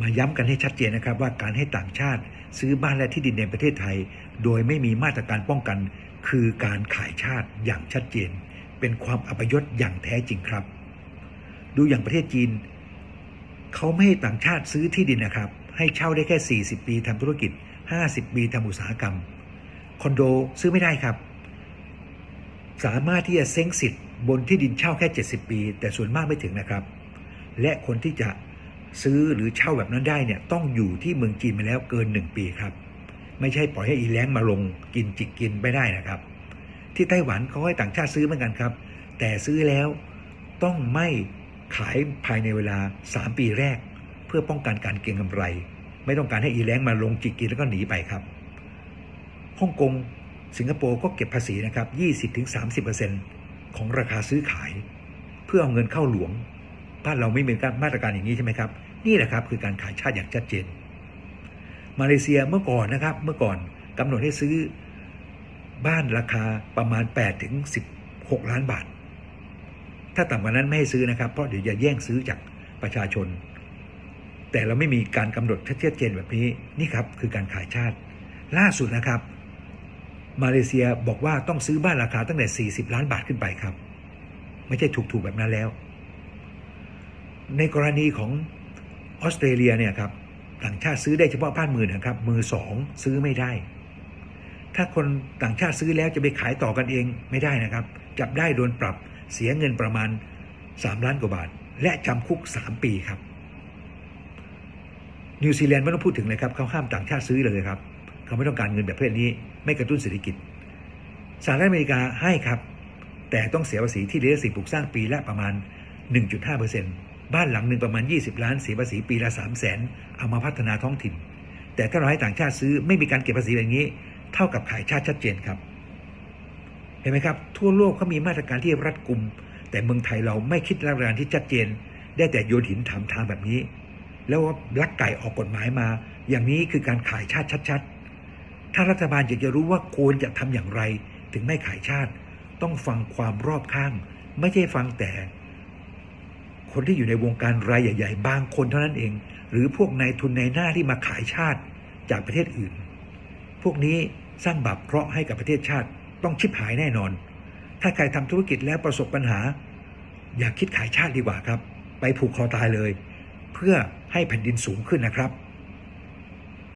มาย้ำกันให้ชัดเจนนะครับว่าการให้ต่างชาติซื้อบ้านและที่ดินในประเทศไทย โดยไม่มีมาตรการป้องกัน คือการขายชาติอย่างชัดเจน เป็นความอัปยศอย่างแท้จริงครับ ดูอย่างประเทศจีนเขาไม่ให้ต่างชาติซื้อที่ดินนะครับ ให้เช่าได้แค่ 40 ปีทำธุรกิจ 50 ปีทำอุตสาหกรรม คอนโดซื้อไม่ได้ครับ สามารถที่จะเซ้งสิทธิ์บนที่ดินเช่าแค่ 70 ปี แต่ส่วนมากไม่ถึงนะครับ และคนที่จะ ซื้อหรือเช่าแบบนั้นได้เนี่ยต้องอยู่ที่เมืองจีนมาแล้วเกิน 1 ปีครับ ไม่ใช่ปล่อยให้อีแล้งมาลงกินจิกกินไม่ได้นะครับ ที่ไต้หวันเขาให้ต่างชาติซื้อเหมือนกันครับ แต่ซื้อแล้วต้องไม่ขายภายในเวลา 3 ปีแรก เพื่อป้องกันการเก็งกำไร ไม่ต้องการให้อีแล้งมาลงจิกกินแล้วก็หนีไปครับฮ่องกงสิงคโปร์ก็เก็บภาษีนะครับ 20-30%ของราคาซื้อขาย เพื่อเอาเงินเข้าหลวง บ้านเราไม่มีการมาตรการอย่างนี้ใช่ไหมครับ นี่แหละครับคือการขายชาติอย่างชัดเจน มาเลเซียเมื่อก่อนนะครับ เมื่อก่อนกำหนดให้ซื้อบ้านราคาประมาณ8ถึง16 ล้านบาท ถ้าต่ำกว่านั้นไม่ให้ซื้อนะครับ เพราะเดี๋ยวจะแย่งซื้อจากประชาชน แต่เราไม่มีการกำหนดชัดเจนแบบนี้นี่ครับคือการขายชาติ ล่าสุดนะครับ มาเลเซียบอกว่าต้องซื้อบ้านราคาตั้งแต่ 40 ล้านบาทขึ้นไปครับ ไม่ใช่ถูกๆแบบนั้นแล้ว ในกรณีของออสเตรเลียเนี่ยครับต่างชาติซื้อได้เฉพาะบ้านมือนะครับ มือสองซื้อไม่ได้ ถ้าคนต่างชาติซื้อแล้วจะไปขายต่อกันเองไม่ได้นะครับ จับได้โดนปรับเสียเงินประมาณ 3 ล้านกว่าบาท และจำคุก 3 ปีครับ นิวซีแลนด์ไม่ต้องพูดถึงเลยครับเขาห้ามต่างชาติซื้อเลยครับ เขาไม่ต้องการเงินแบบเพศนี้ ไม่กระตุ้นเศรษฐกิจสหรัฐอเมริกาให้ครับ แต่ต้องเสียภาษีที่เลี้ยงสิ่งปลูกสร้างปีละประมาณ 1.5% บ้านหลังหนึ่งประมาณ 20 ล้านเสียภาษีปีละ3 0 0 0 0นเอามาพัฒนาท้องถิ่น แต่ถ้าเราให้ต่างชาติซื้อไม่มีการเก็บภาษีแบบนี้ เท่ากับขายชาติชัดเจนครับ เห็นไหมครับ ทั่วโลกเขามีมาตรการที่รัดกุม แต่เมืองไทยเราไม่คิดมาตรการที่ชัดเจน ได้แต่โยนหินถามทางแบบนี้ แล้วลักไก่ออกกฎหมายมา อย่างนี้คือการขายชาติชัด ๆ ถ้ารัฐบาลอยากจะรู้ว่าควรจะทำอย่างไร ถึงไม่ขายชาติ ต้องฟังความรอบข้าง ไม่ใช่ฟังแต่ คนที่อยู่ในวงการรายใหญ่ ๆ บางคนเท่านั้นเอง หรือพวกนายทุนในหน้าที่มาขายชาติจากประเทศอื่น พวกนี้สร้างบาปเคราะห์ให้กับประเทศชาติต้องชิบหายแน่นอน ถ้าใครทำธุรกิจแล้วประสบปัญหา อย่าคิดขายชาติดีกว่าครับ ไปผูกคอตายเลย เพื่อให้แผ่นดินสูงขึ้นนะครับ